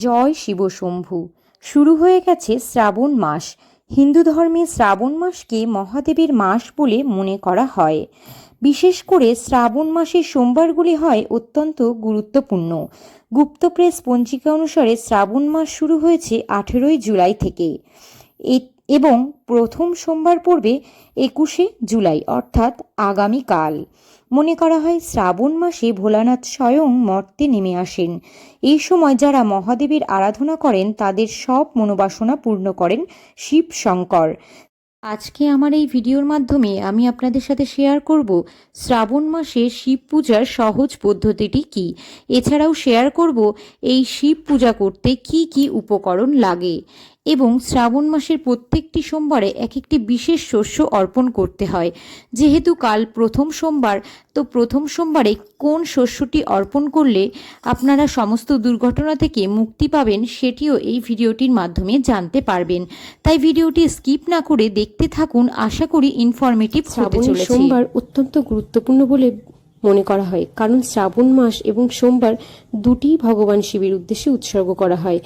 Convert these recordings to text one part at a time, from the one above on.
জয় শিব শম্ভু শুরু হয়ে গেছে শ্রাবণ মাস। হিন্দু ধর্মে শ্রাবণ মাসকে মহাদেবের মাস বলে মনে করা হয়। বিশেষ করে শ্রাবণ মাসের সোমবারগুলি হয় অত্যন্ত গুরুত্বপূর্ণ। গুপ্ত প্রেস পঞ্জিকা অনুসারে শ্রাবণ মাস শুরু হয়েছে আঠেরোই জুলাই থেকে। এবং প্রথম সোমবার পড়বে একুশে জুলাই, অর্থাৎ আগামীকাল। মনে করা হয় শ্রাবণ মাসে ভোলানাথ স্বয়ং মর্তে নেমে আসেন। এই সময় যারা মহাদেবের আরাধনা করেন, তাদের সব মনোবাসনা পূর্ণ করেন শিব শঙ্কর। আজকে আমার এই ভিডিওর মাধ্যমে আমি আপনাদের সাথে শেয়ার করব, শ্রাবণ মাসে শিব পূজার সহজ পদ্ধতিটি কি? এছাড়াও শেয়ার করব, এই শিব পূজা করতে কি কি উপকরণ লাগে? এবং শ্রাবণ মাসের প্রত্যেকটি সোমবারে এক একটি বিশেষ শস্য অর্পণ করতে হয়। যেহেতু কাল প্রথম সোমবার তো প্রথম সোমবারে কোন শস্যটি অর্পণ করলে আপনারা সমস্ত দুর্ঘটনা থেকে মুক্তি পাবেন সেটিও এই ভিডিওটির মাধ্যমে জানতে পারবেন। তাই ভিডিওটি স্কিপ না করে দেখতে থাকুন। আশা করি ইনফরমেটিভ হতে চলেছে। সোমবার অত্যন্ত গুরুত্বপূর্ণ বলে মনে করা হয় কারণ শ্রাবণ মাস এবং সোমবার দুটিই ভগবান শিবের উদ্দেশ্যে উৎসর্গ করা হয়।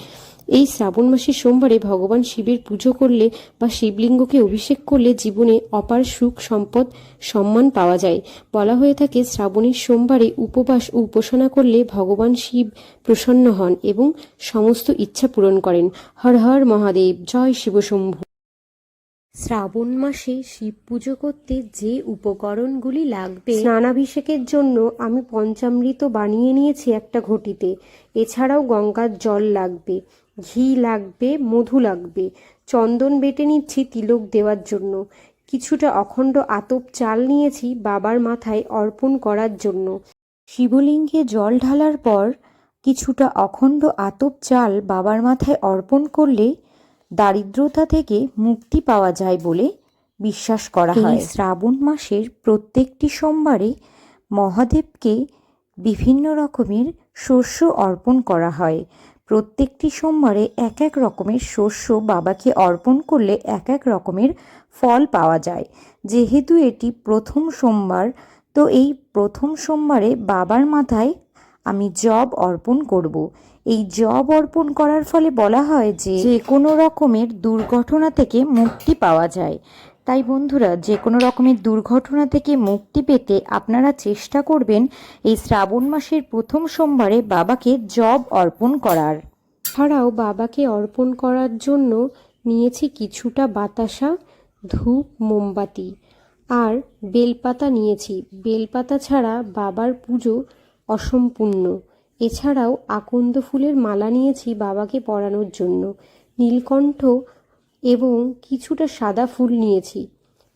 এই শ্রাবণ মাসের সোমবারে ভগবান শিবের পুজো করলে বা শিবলিঙ্গকে অভিষেক করলে জীবনে অপার সুখ, সম্পদ, সম্মান পাওয়া যায়। বলা হয়ে থাকে, শ্রাবণের সোমবারে উপবাস ও উপাসনা করলে ভগবান শিব প্রসন্ন হন এবং সমস্ত ইচ্ছা পূরণ করেন। হর হর মহাদেব, জয় শিবশম্ভু শ্রাবণ মাসে শিব পুজো করতে যে উপকরণগুলি লাগবে, স্নানাভিষেকের জন্য আমি পঞ্চামৃত বানিয়ে নিয়েছি একটা ঘটিতে। এছাড়াও গঙ্গার জল লাগবে, ঘি লাগবে, মধু লাগবে। চন্দন বেটে নিচ্ছি তিলক দেওয়ার জন্য। কিছুটা অখণ্ড আতপ চাল নিয়েছি বাবার মাথায় অর্পণ করার জন্য। শিবলিঙ্গে জল ঢালার পর কিছুটা অখণ্ড আতপ চাল বাবার মাথায় অর্পণ করলে দারিদ্রতা থেকে মুক্তি পাওয়া যায় বলে বিশ্বাস করা হয়। শ্রাবণ মাসের প্রত্যেকটি সোমবারে মহাদেবকে বিভিন্ন রকমের শস্য অর্পণ করা হয়। প্রত্যেকটি সোমবারে এক এক রকমের শস্য বাবাকে অর্পণ করলে এক এক রকমের ফল পাওয়া যায়। যেহেতু এটি প্রথম সোমবার তো এই প্রথম সোমবারে বাবার মাথায় আমি জব অর্পণ করব। এই জব অর্পণ করার ফলে বলা হয় যে যে কোনো রকমের দুর্ঘটনা থেকে মুক্তি পাওয়া যায়। তাই বন্ধুরা যে কোনো রকমের দুর্ঘটনা থেকে মুক্তি পেতে আপনারা চেষ্টা করবেন এই শ্রাবণ মাসের প্রথম সোমবারে বাবাকে জব অর্পণ করার। ছাড়াও বাবাকে অর্পণ করার জন্য নিয়েছি কিছুটা বাতাসা, ধূপ, মোমবাতি। আর বেলপাতা নিয়েছি। বেলপাতা ছাড়া বাবার পুজো অসম্পূর্ণ। এছাড়াও আকন্দ ফুলের মালা নিয়েছি বাবাকে পরানোর জন্য। নীলকণ্ঠ এবং কিছুটা সাদা ফুল নিয়েছি।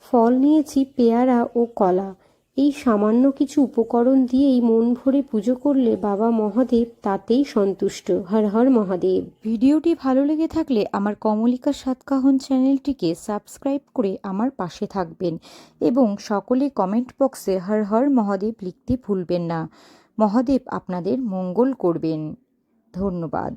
ফল নিয়েছি পেয়ারা ও কলা। এই সামান্য কিছু উপকরণ দিয়েই মন ভরে পুজো করলে বাবা মহাদেব তাতেই সন্তুষ্ট। হর হর মহাদেব। ভিডিওটি ভালো লেগে থাকলে আমার কমলিকা সাতকাহন চ্যানেলটিকে সাবস্ক্রাইব করে আমার পাশে থাকবেন এবং সকলে কমেন্ট বক্সে হর হর মহাদেব লিখতে ভুলবেন না। মহাদেব আপনাদের মঙ্গল করবেন। ধন্যবাদ।